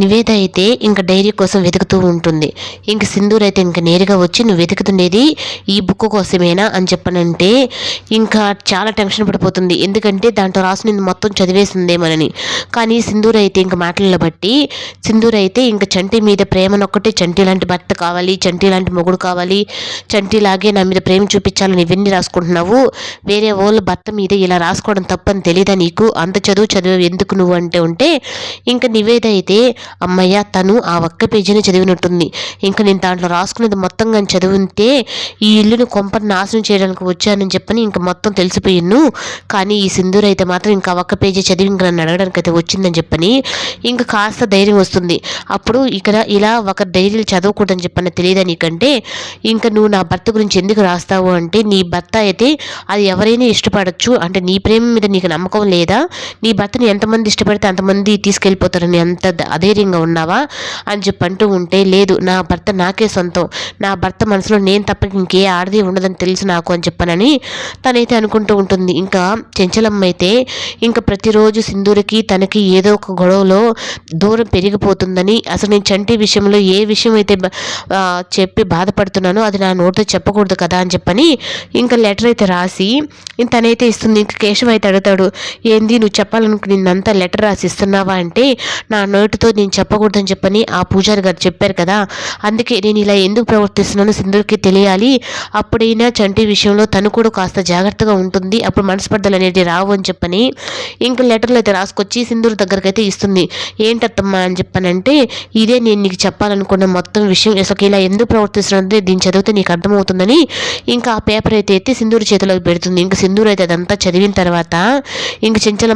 నివేద అయితే ఇంకా డైరీ కోసం వెతుకుతూ ఉంటుంది. ఇంక సింధూర్ అయితే ఇంక నేరుగా వచ్చి నువ్వు వెతుకుతుండేది ఈ బుక్ కోసమేనా? అని చెప్పనంటే ఇంకా చాలా టెన్షన్ పడిపోతుంది. ఎందుకంటే దాంట్లో రాసినది మొత్తం చదివేసిందేమోనని. కానీ సింధూర్ అయితే ఇంక మాటలను బట్టి సింధూర్ అయితే ఇంక చంటి మీద ప్రేమనొక్కటే చంటి లాంటి భర్త కావాలి చంటి లాంటి మొగుడు కావాలి చంటి లాగే నా మీద ప్రేమ చూపించాలని ఇవన్నీ రాసుకుంటున్నావు. వేరే వాళ్ళ భర్త మీద ఇలా రాసుకోవడం తప్పని తెలియదా నీకు? అంత చదువు చదువు ఎందుకు నువ్వు? అంటే ఉంటే ఇంకా నివేద అయితే అమ్మయ్య తను ఆ ఒక్క పేజీని చదివినట్టుంది. ఇంకా నేను దాంట్లో రాసుకున్నది మొత్తం కానీ చదివితే ఈ ఇల్లును కొంపని నాశనం చేయడానికి వచ్చానని చెప్పని ఇంకా మొత్తం తెలిసిపోయిను కానీ ఈ సింధూర్ అయితే మాత్రం ఇంకా ఒక్క పేజీ చదివి ఇంకా నన్ను అడగడానికి అయితే వచ్చిందని చెప్పని ఇంకా కాస్త ధైర్యం వస్తుంది. అప్పుడు ఇక్కడ ఇలా ఒక డైరీలు చదవకూడదని చెప్పని తెలియదా నీకంటే? ఇంకా నువ్వు నా భర్త గురించి ఎందుకు రాస్తావు అంటే నీ భర్త అయితే అది ఎవరైనా ఇష్టపడచ్చు. అంటే నీ ప్రేమ మీద నీకు నమ్మకం లేదా? నీ భర్తని ఎంతమంది ఇష్టపడితే అంతమంది తీసుకెళ్ళిపోతారని అంత అదే అధైర్యంగా ఉన్నావా అని చెప్పి అంటూ ఉంటే లేదు నా భర్త నాకే సొంతం. నా భర్త మనసులో నేను తప్ప ఇంకే ఆడది ఉండదని తెలుసు నాకు అని చెప్పనని తనైతే అనుకుంటూ ఉంటుంది. ఇంకా చెంచలమ్మ అయితే ఇంకా ప్రతిరోజు సింధూరికి తనకి ఏదో ఒక గొడవలో దూరం పెరిగిపోతుందని అసలు నేను చంటి విషయంలో ఏ విషయం అయితే చెప్పి బాధపడుతున్నానో అది నా నోటితో చెప్పకూడదు కదా అని చెప్పని ఇంకా లెటర్ అయితే రాసి తనైతే ఇస్తుంది. ఇంక కేశవ్ అయితే అడుగుతాడు ఏంది నువ్వు చెప్పాలనుకుని నిన్నంతా లెటర్ రాసి ఇస్తున్నావా అంటే నా నోటితో నేను చెప్పకూడదని చెప్పని ఆ పూజారి గారు చెప్పారు కదా. అందుకే నేను ఇలా ఎందుకు ప్రవర్తిస్తున్నానో సింధుకి తెలియాలి. అప్పుడైనా చంటి విషయంలో తను కూడా కాస్త జాగ్రత్తగా ఉంటుంది. అప్పుడు మనస్పర్ధలు అనేది రావు అని చెప్పని ఇంకా లెటర్లు అయితే రాసుకొచ్చి సింధూరు దగ్గరికి అయితే ఇస్తుంది. ఏంటత్తమ్మా అని చెప్పనంటే ఇదే నేను నీకు చెప్పాలనుకున్న మొత్తం విషయం. అసలు ఇలా ఎందుకు ప్రవర్తిస్తున్నది దీన్ని చదివితే నీకు అర్థమవుతుందని ఇంకా ఆ పేపర్ అయితే ఎత్తి సింధూరు చేతిలోకి పెడుతుంది. ఇంకా సింధూర్ అయితే అదంతా చదివిన తర్వాత ఇంక చెంచలం